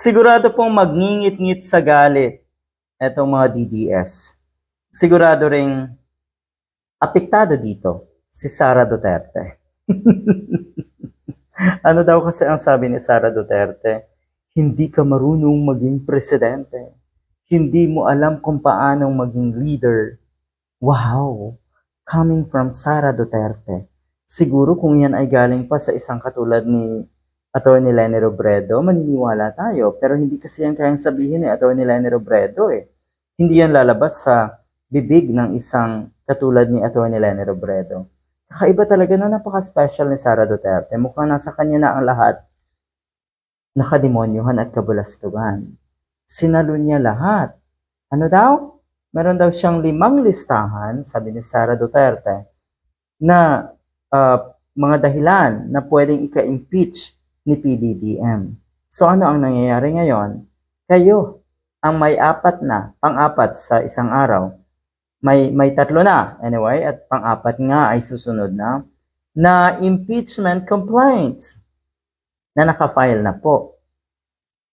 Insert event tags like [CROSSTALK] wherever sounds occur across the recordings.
Sigurado pong magngingit-ngit sa galit etong mga DDS. Sigurado ring apektado dito si Sara Duterte. [LAUGHS] ano daw kasi ang sabi ni Sara Duterte? Hindi ka marunong maging presidente. Hindi mo alam kung paano maging leader. Wow! Coming from Sara Duterte. Siguro kung yan ay galing pa sa isang katulad ni Attorney Lenny Robredo, maniniwala tayo. Pero hindi kasi yan kayang sabihin ni Attorney Lenny Robredo eh. Hindi yan lalabas sa bibig ng isang katulad ni Attorney Lenny Robredo. Kakaiba talaga na napaka-special ni Sara Duterte. Mukhang nasa kanya na ang lahat. Nakademonyohan at kabulastugan. Sinalo niya lahat. Ano daw? Meron daw siyang limang listahan, sabi ni Sara Duterte, na ah, mga dahilan na pwedeng ika-impeach ni PBBM. So ano ang nangyayari ngayon? Kayo ang may apat na, pang-apat sa isang araw. May, may tatlo na, anyway, at pang-apat nga ay susunod na, na impeachment complaints na nakafile na po.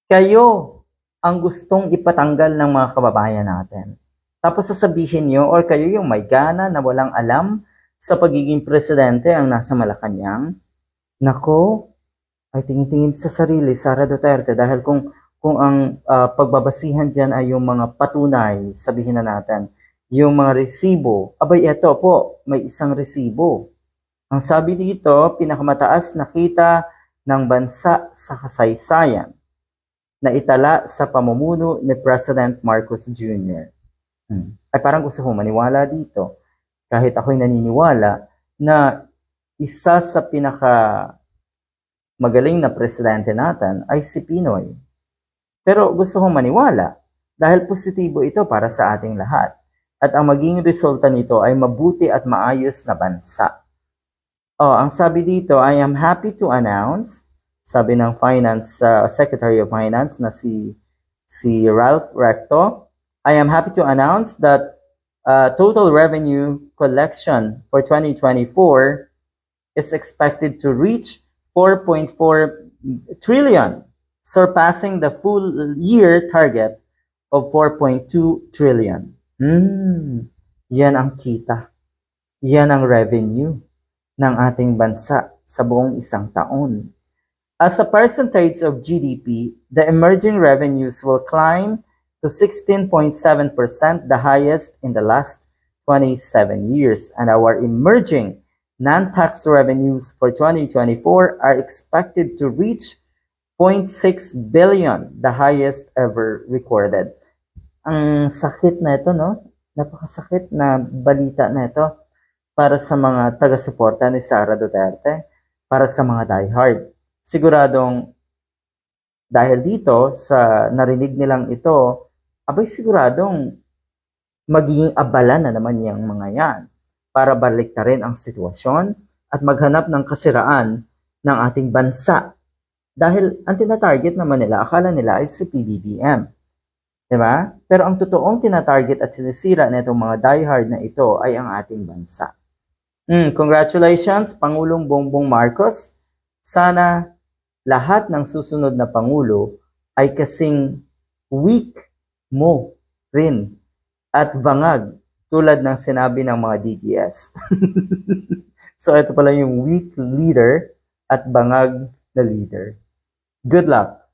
Kayo ang gustong ipatanggal ng mga kababayan natin. Tapos sasabihin nyo, or kayo yung may gana na walang alam sa pagiging presidente ang nasa Malacanang, nako, ay tingin-tingin sa sarili, Sara Duterte, dahil kung kung ang ah, pagbabasihan dyan ay yung mga patunay, sabihin na natin, yung mga resibo, abay eto po, may isang resibo. Ang sabi dito, pinakamataas na kita ng bansa sa kasaysayan na itala sa pamumuno ni President Marcos Jr. Hmm. Ay parang gusto kong maniwala dito. Kahit ako'y naniniwala na isa sa pinaka magaling na presidente natin ay si Pinoy. Pero gusto kong maniwala dahil positibo ito para sa ating lahat. At ang maging resulta nito ay mabuti at maayos na bansa. Oh, ang sabi dito, I am happy to announce, sabi ng Finance uh, Secretary of Finance na si si Ralph Recto, I am happy to announce that uh, total revenue collection for 2024 is expected to reach 4.4 trillion, surpassing the full year target of 4.2 trillion. Hmm, yan ang kita. Yan ang revenue ng ating bansa sa buong isang taon. As a percentage of GDP, the emerging revenues will climb to 16.7%, the highest in the last 27 years. And our emerging non-tax revenues for 2024 are expected to reach 0.6 billion, the highest ever recorded. Ang sakit na ito, no? Napakasakit na balita na ito para sa mga taga-suporta ni Sara Duterte, para sa mga diehard. Siguradong dahil dito sa narinig nilang ito, abay siguradong magiging abala na naman yung mga yan para baliktarin ang sitwasyon at maghanap ng kasiraan ng ating bansa. Dahil ang tinatarget naman nila, akala nila ay si PBBM. Diba? Pero ang totoong tinatarget at sinisira na itong mga diehard na ito ay ang ating bansa. Mm, congratulations, Pangulong Bongbong Marcos. Sana lahat ng susunod na Pangulo ay kasing weak mo rin at bangag tulad ng sinabi ng mga DDS. [LAUGHS] so ito pala yung weak leader at bangag na leader. Good luck!